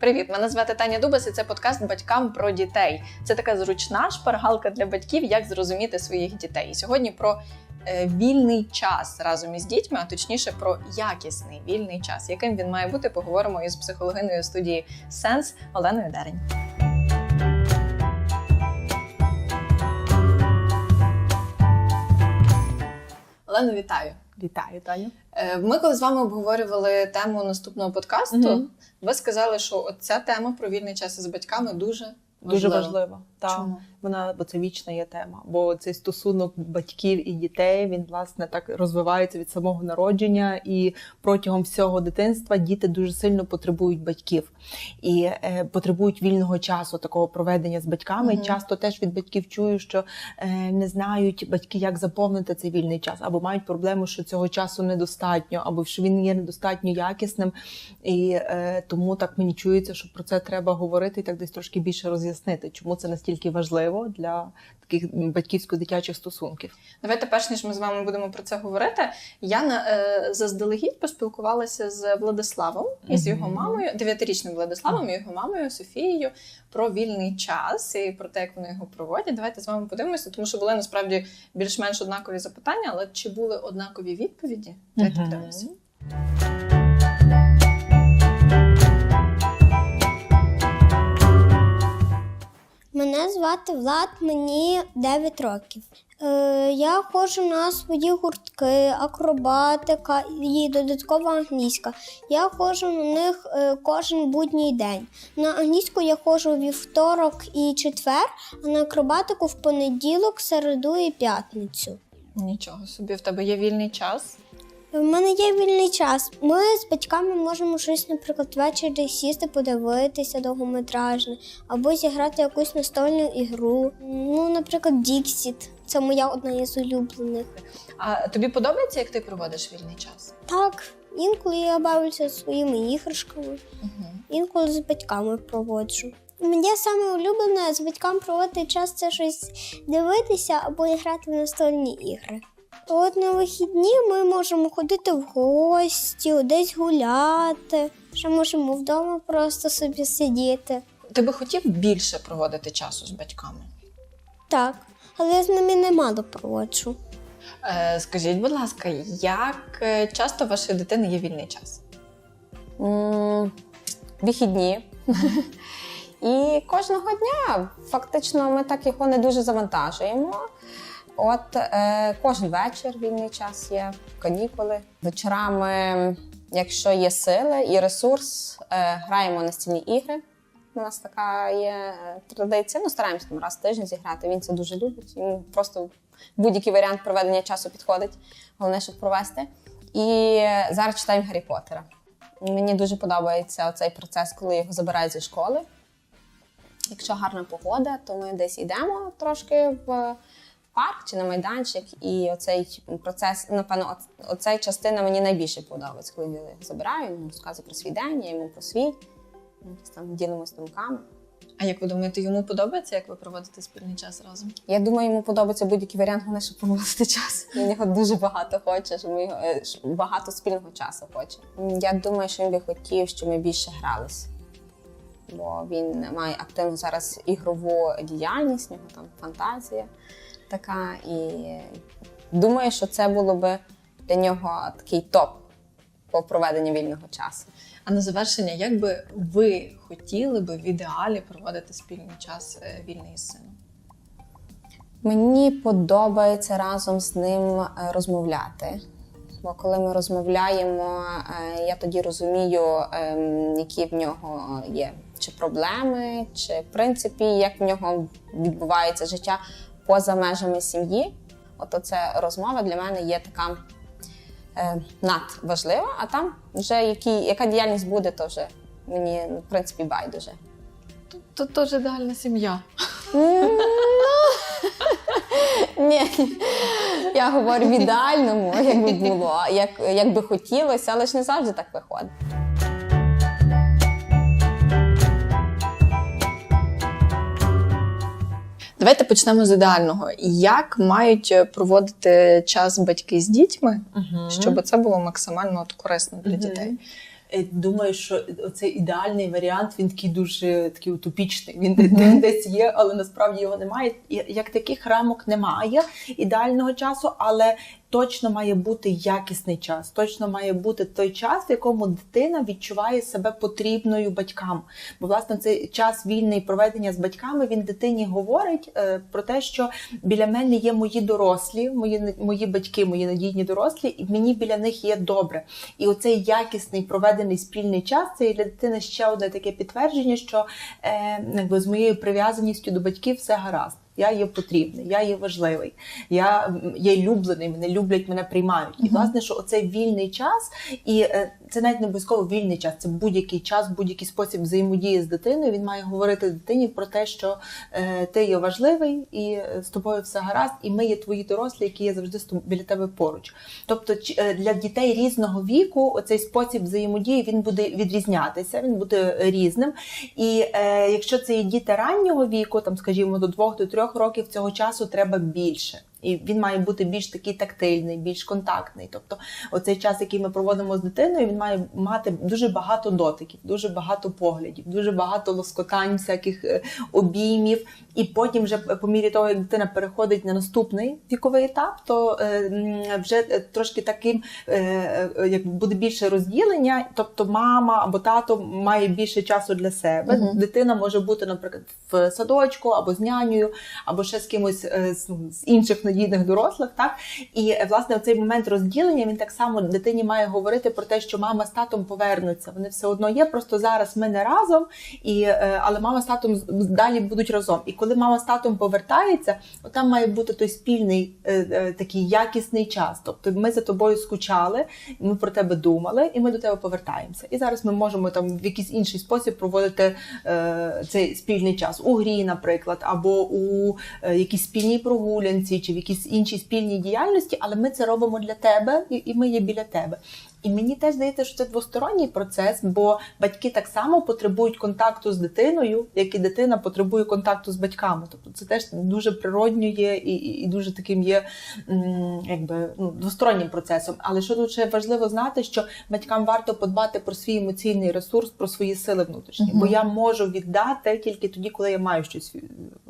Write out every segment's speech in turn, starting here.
Привіт, мене звати Таня Дубас, і це подкаст батькам про дітей. Це така зручна шпаргалка для батьків, як зрозуміти своїх дітей. І сьогодні про е, вільний час разом із дітьми, а точніше про якісний вільний час. Яким він має бути, поговоримо із психологиною студії Сенс Оленою Дерень. Олено, вітаю. Вітаю, Таню. Е, Ми коли з вами обговорювали тему наступного подкасту, Мгм. Ви сказали, що от ця тема про вільний час із батьками дуже Дуже важлива. Так. Чому? Вона, бо це вічна є тема. Бо цей стосунок батьків і дітей він власне так розвивається від самого народження, і протягом всього дитинства діти дуже сильно потребують батьків і е, потребують вільного часу, такого проведення з батьками. Мгм. Часто теж від батьків чую, що е, не знають батьки, як заповнити цей вільний час, або мають проблему, що цього часу недостатньо, або що він є недостатньо якісним. І е, тому так мені чується, що про це треба говорити і так десь трошки більше роз'яснити, чому це настільки важливо для таких батьківсько-дитячих стосунків. Давайте, перш ніж ми з вами будемо про це говорити, я на е, заздалегідь поспілкувалася з Владиславом і з його мамою, дев'ятирічним Владиславом і його мамою Софією про вільний час і про те, як вони його проводять. Давайте з вами подивимося, тому що були насправді більш-менш однакові запитання, але чи були однакові відповіді? Давайте подивимося. Мене звати Влад, мені 9 років. Е, я ходжу на свої гуртки, акробатика і додаткова англійська. Я ходжу на них е, кожен будній день. На англійську я ходжу вівторок і четвер, а на акробатику в понеділок, середу і п'ятницю. Нічого собі, в тебе є вільний час. У мене є вільний час. Ми з батьками можемо щось, наприклад, ввечері сісти, подивитися довгометражне, або зіграти якусь настольну ігру. Ну, наприклад, Діксіт. Це моя одна із улюблених. А тобі подобається, як ти проводиш вільний час? Так, інколи я бавлюся своїми іграшками, Угу. інколи з батьками проводжу. Мені саме улюблене з батьками проводити час це щось дивитися або грати в настольні ігри. От на вихідні ми можемо ходити в гості, десь гуляти, ще можемо вдома просто собі сидіти. Ти би хотів більше проводити часу з батьками? Так, але я з ними немало проводжу. Е, скажіть, будь ласка, як е, часто у вашої дитини є вільний час? М, вихідні. І кожного дня фактично ми так його не дуже завантажуємо. От е, кожен вечір вільний час є, канікули. Вечорами, якщо є сили і ресурс, е, граємо настільні ігри. У нас така є е, традиція. Ну, стараємося там раз в тиждень зіграти. Він це дуже любить. Йому просто будь-який варіант проведення часу підходить. Головне, щоб провести. І зараз читаємо Гаррі Поттера. Мені дуже подобається цей процес, коли його забирають зі школи. Якщо гарна погода, то ми десь йдемо трошки в парк чи на майданчик, і оцей процес, напевно, оц- оцей частина мені найбільше подобається, коли я забираю, йому розказую про свій день, я йому про свій. Там ділимося думками. А як ви думаєте, йому подобається, як ви проводите спільний час разом? Я думаю, йому подобається будь-який варіант, головне, щоб проводити час. Він його дуже багато хоче, щоб ми його е, багато спільного часу хоче. Я думаю, що він би хотів, щоб ми більше гралися. Бо він має активну зараз ігрову діяльність, в нього там фантазія така. І думаю, що це було би для нього такий топ по проведенню вільного часу. А на завершення, як би ви хотіли би в ідеалі проводити спільний час е, вільний із сином? Мені подобається разом з ним е, розмовляти. Бо коли ми розмовляємо, е, я тоді розумію, ем, які в нього є чи проблеми, чи в принципі, як в нього відбувається життя поза межами сім'ї. От це розмова для мене є така е, надважлива, а там вже які, яка діяльність буде, то вже мені в принципі байдуже. То теж ідеальна сім'я. Ну, Ні, я говорю в ідеальному, як би було, як би хотілося, але ж не завжди так виходить. Давайте почнемо з ідеального. Як мають е, проводити час батьки з дітьми, щоб це було максимально от корисно для угу. дітей? е, думаю, що цей ідеальний варіант він такий дуже такий утопічний. Він де- десь є, але насправді його немає. Як таких рамок немає ідеального часу, але точно має бути якісний час. Точно має бути той час, в якому дитина відчуває себе потрібною батькам. Бо власне цей час вільний проведення з батьками він дитині говорить е, про те, що біля мене є мої дорослі, мої мої батьки, мої надійні дорослі, і мені біля них є добре. І оцей якісний проведений спільний час це для дитини ще одне таке підтвердження, що е, якби з моєю прив'язаністю до батьків все гаразд. Я є потрібний, я є важливий, я є люблений, мене люблять, мене приймають. І власне, що оцей вільний час, і е, це навіть не обов'язково вільний час, це будь-який час, будь-який спосіб взаємодії з дитиною. Він має говорити дитині про те, що е, ти є важливий, і е, з тобою все гаразд, і ми є твої дорослі, які є завжди біля тебе поруч. Тобто, для дітей різного віку оцей спосіб взаємодії він буде відрізнятися, він буде різним. І е, якщо це є діти раннього віку, там скажімо до двох до трьох років, цього часу треба більше. І він має бути більш такий тактильний, більш контактний. Тобто, оцей час, який ми проводимо з дитиною, він має мати дуже багато дотиків, дуже багато поглядів, дуже багато лоскотань, всяких е, обіймів. І потім, вже по мірі того, як дитина переходить на наступний віковий етап, то е, вже е, трошки таким е, е, як буде більше розділення. Тобто, мама або тато має більше часу для себе. Мгм. Дитина може бути, наприклад, в садочку або з нянею, або ще з кимось е, ну, з інших надійних дорослих. Так і е, власне цей момент розділення він так само дитині має говорити про те, що мама з татом повернуться. Вони все одно є. Просто зараз ми не разом, і е, але мама з татом далі будуть разом. І коли мама з татом повертається, там має бути той спільний е, такий якісний час. Тобто ми за тобою скучали, ми про тебе думали, і ми до тебе повертаємося. І зараз ми можемо там в якийсь інший спосіб проводити цей спільний час у грі, наприклад, або у якійсь спільній прогулянці, чи в якійсь іншій спільній діяльності, але ми це робимо для тебе, і ми є біля тебе. І мені теж здається, що це двосторонній процес, бо батьки так само потребують контакту з дитиною, як і дитина потребує контакту з батьками. Тобто це теж дуже природньо є і, і, і дуже таким є якби ну, двостороннім процесом. Але що ще важливо знати, що батькам варто подбати про свій емоційний ресурс, про свої сили внутрішні, Мгм. бо я можу віддати тільки тоді, коли я маю щось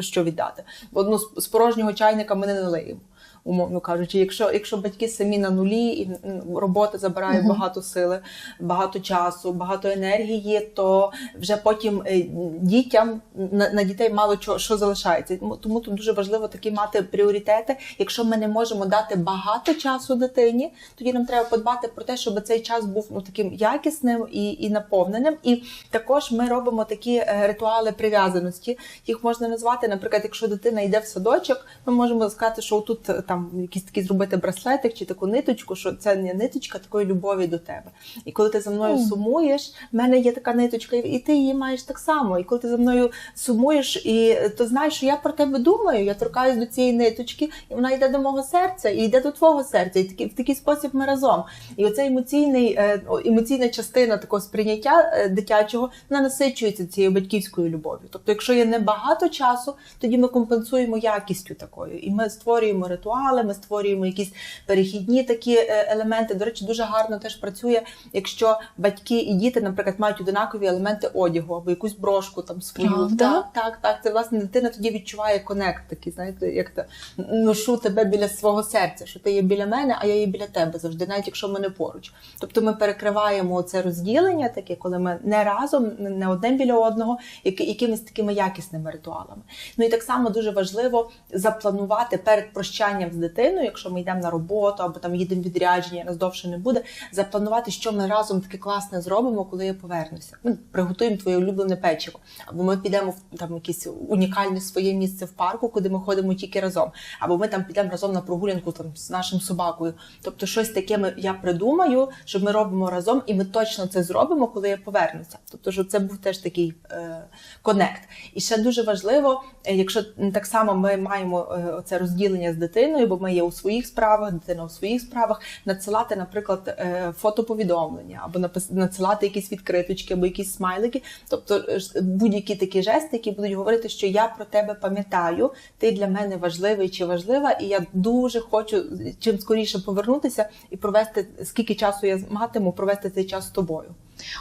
що віддати. Бо ну, з порожнього чайника ми не налиємо. Умовно кажучи, якщо, якщо батьки самі на нулі і робота забирає Мгм. багато сили, багато часу, багато енергії, то вже потім е, дітям на, на дітей мало чого що залишається. Тому, тому тут дуже важливо такі мати пріоритети. Якщо ми не можемо дати багато часу дитині, тоді нам треба подбати про те, щоб цей час був ну таким якісним і, і наповненим. І також ми робимо такі е, ритуали прив'язаності. Їх можна назвати, наприклад, якщо дитина йде в садочок, ми можемо сказати, що тут е, там якийсь такий зробити браслетик чи таку ниточку, що це не ниточка такої любові до тебе. І коли ти за мною Мгм. сумуєш, в мене є така ниточка, і ти її маєш так само. І коли ти за мною сумуєш, і то знаєш, що я про тебе думаю, я торкаюсь до цієї ниточки, і вона йде до мого серця, і йде до твого серця. І такі, в такий спосіб ми разом. І оцей емоційний, е, емоційна частина такого сприйняття е, дитячого вона насичується цією батьківською любов'ю. Тобто, якщо є небагато часу, тоді ми компенсуємо якістю такою, і ми створюємо ритуали, ми створюємо якісь перехідні такі е, елементи. До речі, дуже гарно теж працює, якщо батьки і діти, наприклад, мають одинакові елементи одягу або якусь брошку там свою. Правда? Так, так, так. Це власне дитина тоді відчуває конект, такий, знаєте, як то ношу тебе біля свого серця, що ти є біля мене, а я є біля тебе завжди, навіть якщо ми не поруч. Тобто ми перекриваємо це розділення, таке, коли ми не разом, не одне біля одного, якимись такими якісними ритуалами. Ну і так само дуже важливо запланувати перед прощанням з дитиною, якщо ми йдемо на роботу або там їдемо відрядження, нас довше не буде. Запланувати, що ми разом таке класне зробимо, коли я повернуся. Ну, приготуємо твоє улюблене печиво, або ми підемо в там якесь унікальне своє місце в парку, куди ми ходимо тільки разом, або ми там підемо разом на прогулянку там з нашим собакою. Тобто, щось таке ми я придумаю, що ми робимо разом, і ми точно це зробимо, коли я повернуся. Тобто, щоб це був теж такий е, конект. І ще дуже важливо, е, якщо так само ми маємо е, оце розділення з дитиною, бо ми є у своїх справах, дитина у своїх справах, надсилати, наприклад, е, фотоповідомлення або надсилати якісь відкриточки або якісь смайлики, тобто е, будь-які такі жести, які будуть говорити, що я про тебе пам'ятаю, ти для мене важливий чи важлива, і я дуже хочу чим скоріше повернутися і провести скільки часу я матиму провести цей час з тобою.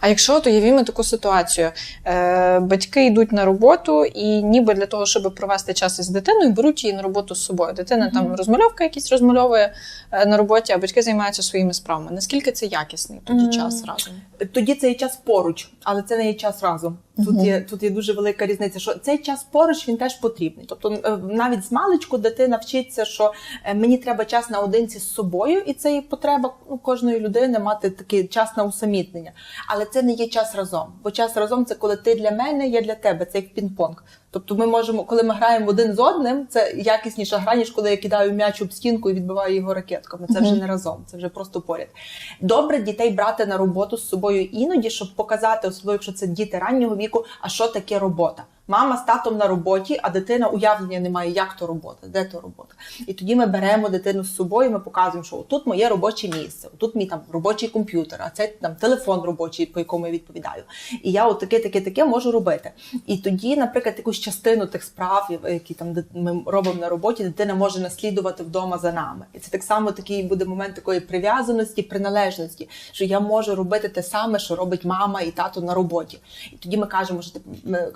А якщо от уявімо таку ситуацію, е, батьки йдуть на роботу і ніби для того, щоб провести час із дитиною, беруть її на роботу з собою. Дитина там розмальовка якісь розмальовує е, на роботі, а батьки займаються своїми справами. Наскільки це якісний тоді Мгм. час разом? Тоді це є час поруч, але це не є час разом. Тут є тут є дуже велика різниця. Що цей час поруч він теж потрібний. Тобто, е, навіть з маличку дитина вчиться, що е, мені треба час наодинці з собою, і це є потреба ну, кожної людини мати такий час на усамітнення. Але це не є час разом. Бо час разом це коли ти для мене, я для тебе. Це як пінг-понг. Тобто, ми можемо, коли ми граємо один з одним, це якісніша гра, ніж коли я кидаю м'яч об стінку і відбиваю його ракетками. Це вже не разом, це вже просто поряд. Добре дітей брати на роботу з собою іноді, щоб показати, особливо якщо це діти раннього віку, а що таке робота. Мама з татом на роботі, а дитина уявлення не має, як то робота, де то робота. І тоді ми беремо дитину з собою, ми показуємо, що тут моє робоче місце, тут мій там робочий комп'ютер, а це там телефон робочий, по якому я відповідаю. І я от таке, таке, таке можу робити. І тоді, наприклад, якусь частину тих справ, які там ми робимо на роботі, дитина може наслідувати вдома за нами. І це так само такий буде момент такої прив'язаності, приналежності, що я можу робити те саме, що робить мама і тато на роботі. І тоді ми кажемо, що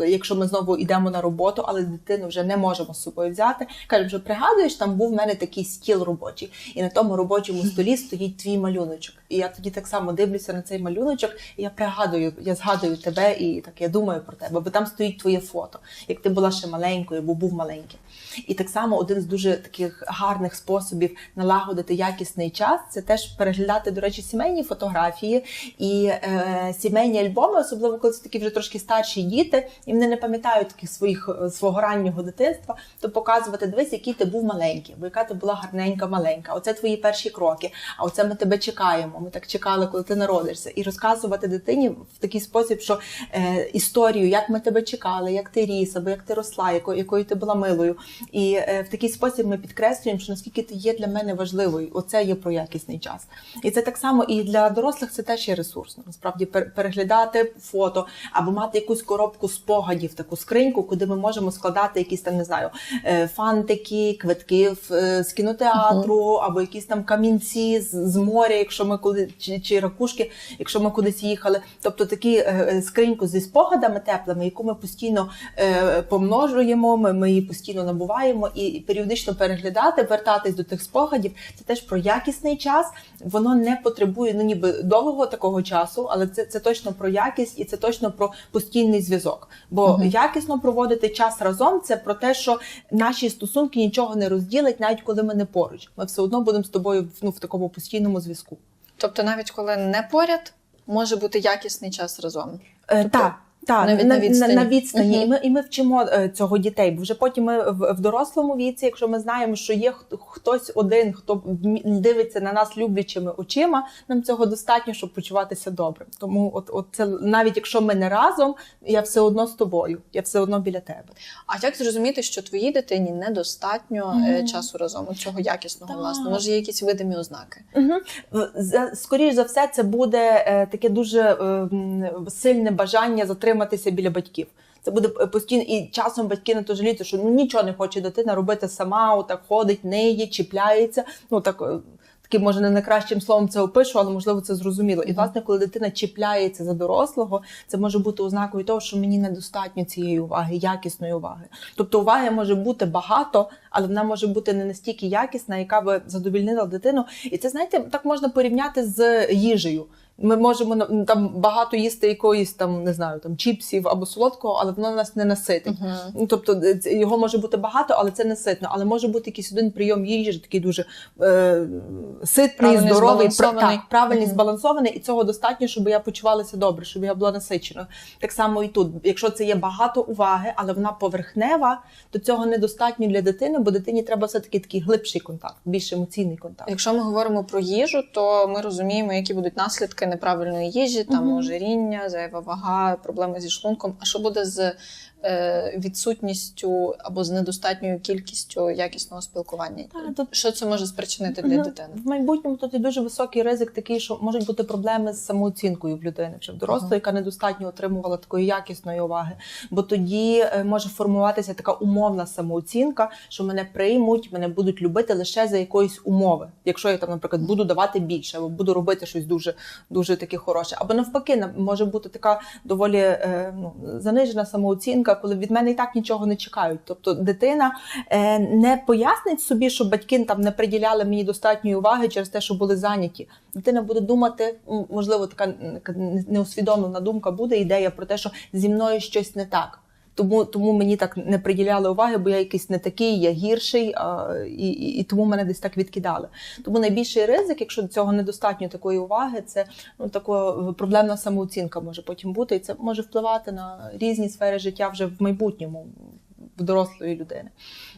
якщо ми знову йдемо на роботу, але дитину вже не можемо з собою взяти, кажемо, що пригадуєш, там був в мене такий стіл робочий, і на тому робочому столі стоїть твій малюночок. І я тоді так само дивлюся на цей малюночок, і я пригадую, я згадую тебе, і так я думаю про тебе, бо там стоїть твоє фото, як ти була ще маленькою, або був маленьким. І так само один з дуже таких гарних способів налагодити якісний час це теж переглядати, до речі, сімейні фотографії і е, сімейні альбоми, особливо коли це такі вже трошки старші діти, і вони не пам'ятають таких своїх е, свого раннього дитинства, то показувати, дивись, який ти був маленький, бо яка ти була гарненька, маленька. Оце твої перші кроки. А оце ми тебе чекаємо. Ми так чекали, коли ти народишся, і розказувати дитині в такий спосіб, що е, історію, як ми тебе чекали, як ти ріс, або як ти росла, якою, якою ти була милою. І е, в такий спосіб ми підкреслюємо, що наскільки ти є для мене важливою. Оце є про якісний час. І це так само і для дорослих це теж є ресурсно. Насправді пер- переглядати фото або мати якусь коробку спогадів, таку скриньку, куди ми можемо складати якісь там, не знаю, е, фантики, квитки е, з кінотеатру, або якісь там камінці з, з моря, якщо ми коли чи, чи ракушки, якщо ми кудись їхали. Тобто такі е, скриньку зі спогадами теплими, яку ми постійно помножуємо, ми, ми її постійно набуваємо і, періодично переглядати, вертатись до тих спогадів. Це теж про якісний час. Воно не потребує ну ніби довгого такого часу, але це, це точно про якість і це точно про постійний зв'язок. Бо Мгм. Якісно проводити час разом це про те, що наші стосунки нічого не розділять, навіть коли ми не поруч. Ми все одно будемо з тобою ну, в такому постійному зв'язку. Тобто, навіть коли не поряд, може бути якісний час разом. Е, Тобто, так. Так, навіть на, на відстані. на, на відстані. Мгм. І, ми, і ми вчимо е, цього дітей. Бо вже потім ми в, в дорослому віці, якщо ми знаємо, що є хто- хтось один, хто дивиться на нас люблячими очима, нам цього достатньо, щоб почуватися добре. Тому, от, от це навіть якщо ми не разом, я все одно з тобою, я все одно біля тебе. А як зрозуміти, що твоїй дитині недостатньо Мгм. часу разом, цього якісного власне? Може, є якісь видимі ознаки? Угу. Скоріше за все, це буде е, таке дуже сильне бажання затриматися біля батьків. Це буде е, постійно і часом батьки на то жаліються, що ну нічого не хоче дитина робити сама, отак ходить, неє, чіпляється. Ну так. е, Таким, може, не найкращим словом це опишу, але можливо це зрозуміло. І власне, коли дитина чіпляється за дорослого, це може бути ознакою того, що мені недостатньо цієї уваги, якісної уваги. Тобто уваги може бути багато, але вона може бути не настільки якісна, яка би задовільнила дитину. І це знаєте, так можна порівняти з їжею. Ми можемо там багато їсти якоїсь там, не знаю, там чіпсів або солодкого, але воно нас не наситить. Ну, тобто е, його може бути багато, але це не ситно. Але може бути якийсь один прийом їжі, такий дуже е, ситний, Правильний, здоровий, збалансований. так, правильний, Мгм. збалансований, і цього достатньо, щоб я почувалася добре, щоб я була насиченою. Так само і тут. Якщо це є багато уваги, але вона поверхнева, то цього недостатньо для дитини, бо дитині треба все-таки такий глибший контакт, більш емоційний контакт. Якщо ми говоримо про їжу, то ми розуміємо, які будуть наслідки неправильної їжі, там ожиріння, зайва вага, проблеми зі шлунком. А що буде з відсутністю або з недостатньою кількістю якісного спілкування? Та, тут Що це може спричинити для Мгм. дитини? В майбутньому тут є дуже високий ризик, такий, що можуть бути проблеми з самооцінкою в людини, чи в дорослої, Ага. яка недостатньо отримувала такої якісної уваги. Бо тоді е, може формуватися така умовна самооцінка, що мене приймуть, мене будуть любити лише за якоїсь умови. Якщо я там, наприклад, буду давати більше або буду робити щось дуже дуже таке хороше. Або навпаки, на- може бути така доволі е, ну, занижена самооцінка, коли від мене і так нічого не чекають. Тобто дитина е, не пояснить собі, що батьки там не приділяли мені достатньої уваги через те, що були зайняті. Дитина буде думати, можливо, така неусвідомлена думка буде, ідея про те, що зі мною щось не так. Тому, тому мені так не приділяли уваги, бо я якийсь не такий, я гірший, а, і, і, і тому мене десь так відкидали. Тому найбільший ризик, якщо цього недостатньо такої уваги, це ну така проблемна самооцінка може потім бути, і це може впливати на різні сфери життя вже в майбутньому дорослої людини.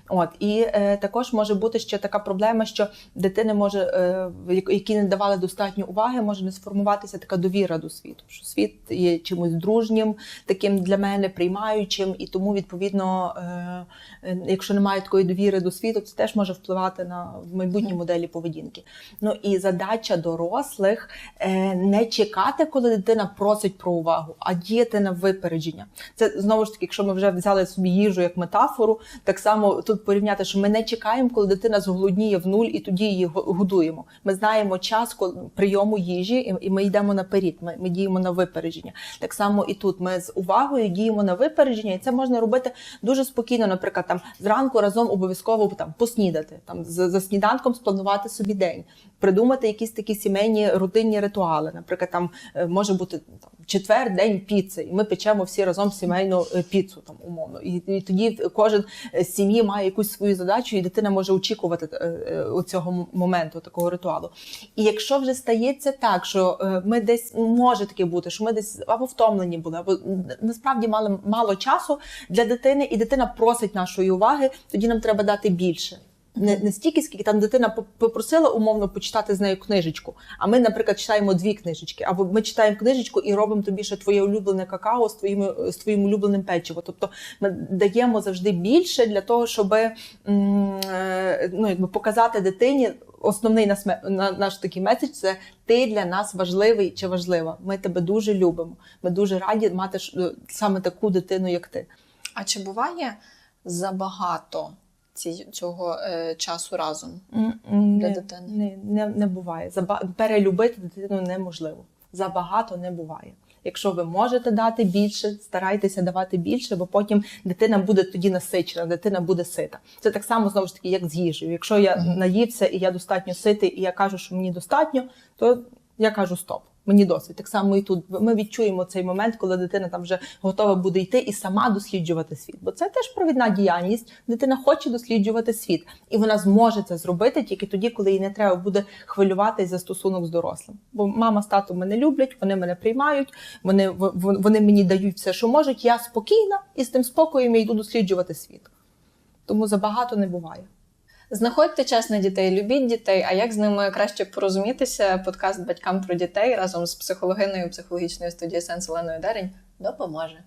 От і е, також може бути ще така проблема, що дитини може, е, які не давали достатньо уваги, може не сформуватися така довіра до світу. Що світ є чимось дружнім, таким для мене приймаючим, і тому відповідно, е, е, якщо немає такої довіри до світу, це теж може впливати на майбутні моделі поведінки. Ну і задача дорослих е, не чекати, коли дитина просить про увагу, а діяти на випередження. Це знову ж таки, якщо ми вже взяли собі їжу як метафору, так само тут порівняти, що ми не чекаємо, коли дитина зголодніє в нуль, і тоді її годуємо. Ми знаємо час прийому їжі, і- ми йдемо наперед. Ми, ми діємо на випередження. Так само і тут ми з увагою діємо на випередження, і це можна робити дуже спокійно. Наприклад, там зранку разом обов'язково там поснідати, там за, за сніданком спланувати собі день, придумати якісь такі сімейні рутинні ритуали. Наприклад, там е, може бути там четвер, день піци, і ми печемо всі разом сімейну е, піцу, там умовно. І, і тоді кожен з сім'ї має якусь свою задачу, і дитина може очікувати е, е, цього моменту, такого ритуалу. І якщо вже стається так, що е, ми десь може таке бути, що ми десь або втомлені були, або насправді мали мало часу для дитини, і дитина просить нашої уваги, тоді нам треба дати більше. Не, не стільки, скільки там дитина попросила умовно почитати з нею книжечку. А ми, наприклад, читаємо дві книжечки, або ми читаємо книжечку і робимо тобі ще твоє улюблене какао з твоїм, з твоїм улюбленим печивом. Тобто ми даємо завжди більше для того, щоб е, ну, якби показати дитині. Основний наш, на- наш такий меседж це ти для нас важливий чи важлива. Ми тебе дуже любимо. Ми дуже раді мати е, саме таку дитину, як ти. А чи буває забагато ці, цього е, часу разом? для дитини. Не, не, не буває. Заба... Перелюбити дитину неможливо. Забагато не буває. Якщо ви можете дати більше, старайтеся давати більше, бо потім дитина буде тоді насичена, дитина буде сита. Це так само знову ж таки, як з їжею. Якщо я наївся і я достатньо ситий, і я кажу, що мені достатньо, то я кажу стоп. Мені досить. Так само і тут ми відчуємо цей момент, коли дитина там вже готова буде йти і сама досліджувати світ. Бо це теж провідна діяльність. Дитина хоче досліджувати світ, і вона зможе це зробити тільки тоді, коли їй не треба буде хвилюватись за стосунок з дорослим. Бо мама з татом мене люблять, вони мене приймають, вони, вони мені дають все, що можуть. Я спокійна і з тим спокоєм я йду досліджувати світ. Тому забагато не буває. Знаходьте час на дітей, любіть дітей. А як з ними краще порозумітися? Подкаст батькам про дітей разом з психологиною психологічної студії Сенс Оленою Дерень допоможе.